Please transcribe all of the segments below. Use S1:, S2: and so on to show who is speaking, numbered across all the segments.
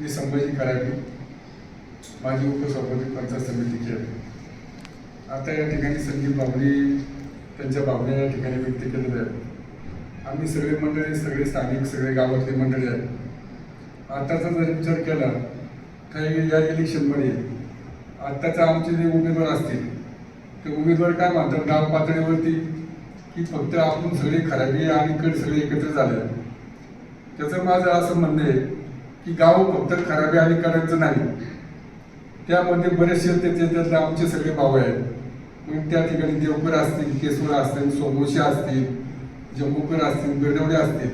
S1: मी संभाजी करावी माझी उपसभापती पंचायत समितीची आहे. आता या ठिकाणी संदीप बाबरी त्यांच्या भावना या ठिकाणी व्यक्त केलेल्या आहेत. आम्ही सगळे मंडळी सगळे स्थानिक सगळे गावातले मंडळी आहेत. आताचा जर विचार केला तर या इलेक्शनमध्ये आत्ताचा आमचे जे उमेदवार असतील ते उमेदवार काय म्हणतात? गाव पातळीवरती की फक्त आपण सगळे खराबी आणि कड सगळे एकत्र झाले. त्याचं माझं असं म्हणणं आहे की गाव फक्त खराबी आणि करायचं नाही. त्यामध्ये बरेचसे त्याचे त्यातले आमचे सगळे भाऊ आहेत. मग त्या ठिकाणी देवकर असतील केसवर असतील सोमोशी असतील जम्मूकर असतील बिरडवडे असतील.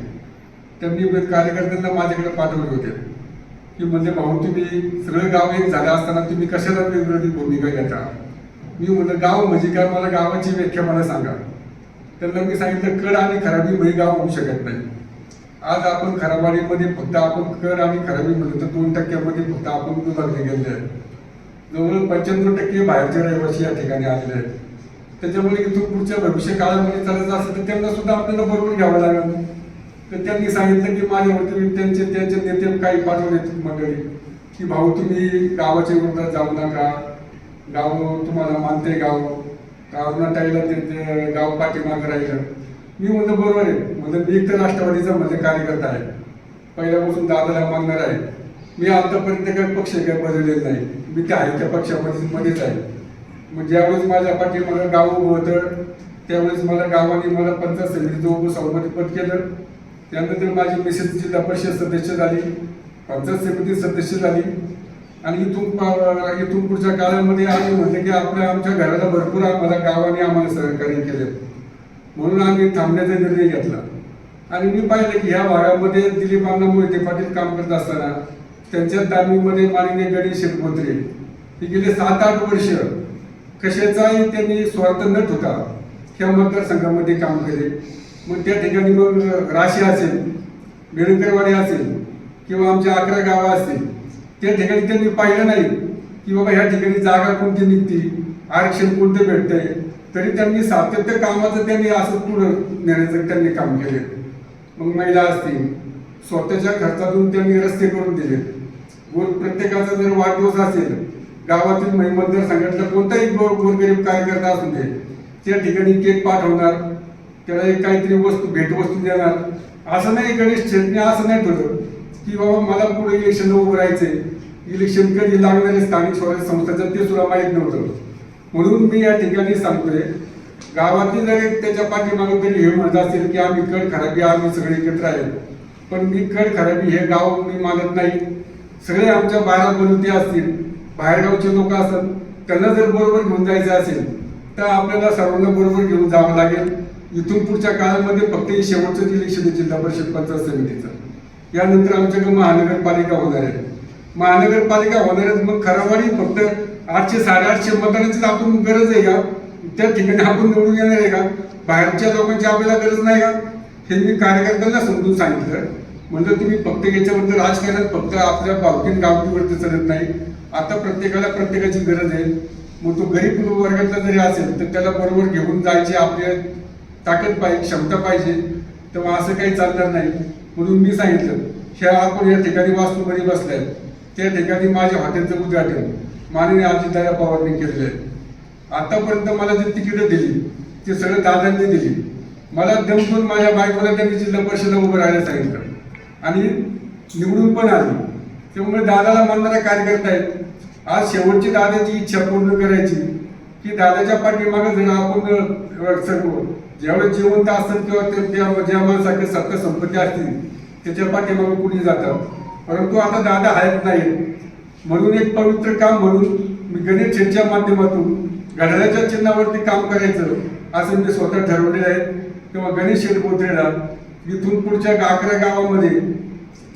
S1: त्यांनी कार्यकर्त्यांना माझ्याकडे पाठवले होते. की म्हणजे भाऊ तुम्ही सगळं गाव एक झालं असताना तुम्ही कशाला वेगवेगळी भूमिका घेता? मी म्हणलं गाव म्हणजे काय? मला गावाची व्याख्या मला सांगा. त्यांना मी सांगितलं कड आणि खराबी म्हणजे गाव होऊ शकत नाही. आज आपण खराबाडीमध्ये फक्त आपण कर आणि खराबी म्हणलं तर दोन टक्क्यामध्ये फक्त आपण विभागले गेले आहे जवळजवळ पंच्याण्णव टक्के बाहेरचे रहिवासी या ठिकाणी आलेले आहेत. त्याच्यामुळे इथून पुढच्या भविष्य काळामध्ये चालायचं असेल तर त्यांना सुद्धा आपल्याला बरोबर घ्यावं लागेल. तर त्यांनी सांगितलं की माझ्या त्यांचे त्यांचे नेते काही पाठवले मंडळी की भाऊ तुम्ही गावाच्या विरोधात जाऊ नका. गाव तुम्हाला मानते गाव. गावना टाईला ते ते गाव पाठीमागं राहिलं. मी म्हणलं बरोबर आहे. म्हणलं मी एक तर राष्ट्रवादीचा म्हणजे कार्यकर्ता आहे. पहिल्यापासून दादाला मागणार आहे. मी आतापर्यंत काही पक्ष काही बदललेला नाही. मी त्या आहे त्या पक्षामध्ये मध्येच आहे. मग ज्यावेळेस माझ्या पाठीमागं गाव उभं होतं त्यावेळेस मला गावाने मला पंचायत समितीचं उभं पद केलं. त्यानंतर माझी मिसेस जिल्हा परिषद सदस्य झाली. पंचायत समिती सदस्य झाली. आणि इथून पा- इथून पुढच्या काळामध्ये आम्ही म्हटलं की आपल्या आमच्या घराला भरपूर आम्हाला गावाने आम्हाला सहकार्य केलं. म्हणून आम्ही थांबण्याचा निर्णय घेतला. आणि मी पाहिलं की ह्या भागामध्ये दिलीप अण्णा मोहिते पाटील काम करत असताना त्यांच्या तालमीमध्ये माननीय गणेश शेतमंत्री हे गेले सात आठ वर्ष. कशाचाही त्यांनी स्वार्थ न ठेवता ह्या मतदारसंघामध्ये काम केले. मग त्या ठिकाणी मग राशी असेल बेडकरवाडी असेल किंवा आमच्या अकरा गावं असतील त्या ठिकाणी त्यांनी पाहिलं नाही की बाबा ह्या ठिकाणी जागा कोणती निघती आरक्षण कोणतं भेटतंय? तरी त्यांनी सातत्य कामाचं त्यांनी असं पुढं नेण्याचं त्यांनी काम केले मग महिला असतील स्वतःच्या खर्चातून त्यांनी रस्ते करून दिले व प्रत्येकाचा जर वाढदिवस असेल गावातील मही- सांगितलं कोणताही गोरगरीब कार्यकर्ता असू दे त्या ठिकाणी केक पाठवणार त्याला एक काहीतरी वस्तू भेटवस्तू देणार. असं नाही गणेश छेटणे असं नाही ठरवलं की बाबा मला पुढे इलेक्शन उभं राहायचंय. इलेक्शन कधी लागणारे स्थानिक स्वराज्य संस्थाचं ते सुद्धा माहीत नव्हतं. म्हणून मी या ठिकाणी सांगतोय गावातील जर एक त्याच्या पाठीमागे तरी हे म्हणत असेल की आम्ही कड खराबी आम्ही सगळे एकत्र आहे पण मी कड खराबी हे गाव मी मानत नाही. सगळे आमच्या बाहेर बनवते असतील बाहेरगावचे लोक असतात त्यांना जर बरोबर घेऊन जायचं असेल तर आपल्याला सर्वांना बरोबर घेऊन जावं लागेल. इथून पुढच्या काळामध्ये फक्त शेवटचं इलेक्शन जिल्हा परिषद पंचायत समितीचं यानंतर आमच्याकडे महानगरपालिका होणार आहे. महानगरपालिका होणार मग खराबारी फक्त आठशे साडेआठशे मतदानाचीच आपण गरज आहे का? त्या ठिकाणी आपण निवडून येणार आहे का? बाहेरच्या लोकांची आपल्याला गरज नाही का? हे मी कार्यकर्त्यांना समजून सांगितलं. म्हणजे तुम्ही फक्त याच्यावरती राजकारणात फक्त आपल्या बावकीन गावकीवरती चलत नाही. आता प्रत्येकाला प्रत्येकाची गरज आहे. मग तो गरीब वर्गातला जरी असेल तर त्याला बरोबर घेऊन जायची आपली ताकद पाहिजे क्षमता पाहिजे. तेव्हा असं काही चालणार नाही. म्हणून मी सांगितलं ह्या आपण या ठिकाणी वास्तूमध्ये बसलाय. त्या ठिकाणी माझ्या हॉटेलचं उद्घाटन. माननीय अजितदादा पवारने केलेलं आहे. आतापर्यंत मला जी तिकीटं दिली ते सगळं दादांनी दिली. मला दमकून माझ्या बायकोला त्यांनी जिल्हा परिषदला उभं राहायला सांगितलं. आणि निवडून पण आली. त्यामुळे दादाला मानणारा कार्यकर्ता आहेत. आज शेवटची दादाची इच्छा पूर्ण करायची की दादाच्या पाठीमागे जर आपण सर्व ज्यावेळेस जिवंत असतात किंवा ते- ज्या माणसाकडे सत्ता संपत्ती असतील त्याच्या पाठीमागे कुणी जातं? परंतु आता दादा आहेत नाही म्हणून एक पवित्र काम म्हणून मी गणेश शेठच्या माध्यमातून घड्याळाच्या चिन्हावरती काम करायचं असं मी स्वतः ठरवलेलं आहे. तेव्हा गणेश शेठ बोत्रेला इथून पुढच्या अकरा गावामध्ये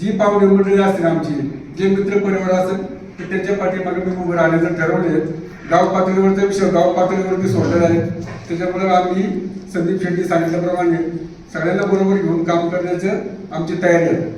S1: जी पाहुणे मंडळी असतील आमची जे मित्र परिवार असेल तर त्यांच्या पाठीमागे मी उभं राहण्याचं ठरवले गाव पातळीवरचा विषय गाव पातळीवरती सोडलेला आहे. त्याच्यामुळे आम्ही संदीप शेट्टी सांगितल्याप्रमाणे सगळ्यांना बरोबर घेऊन काम करण्याचं आमची तयारी आहे.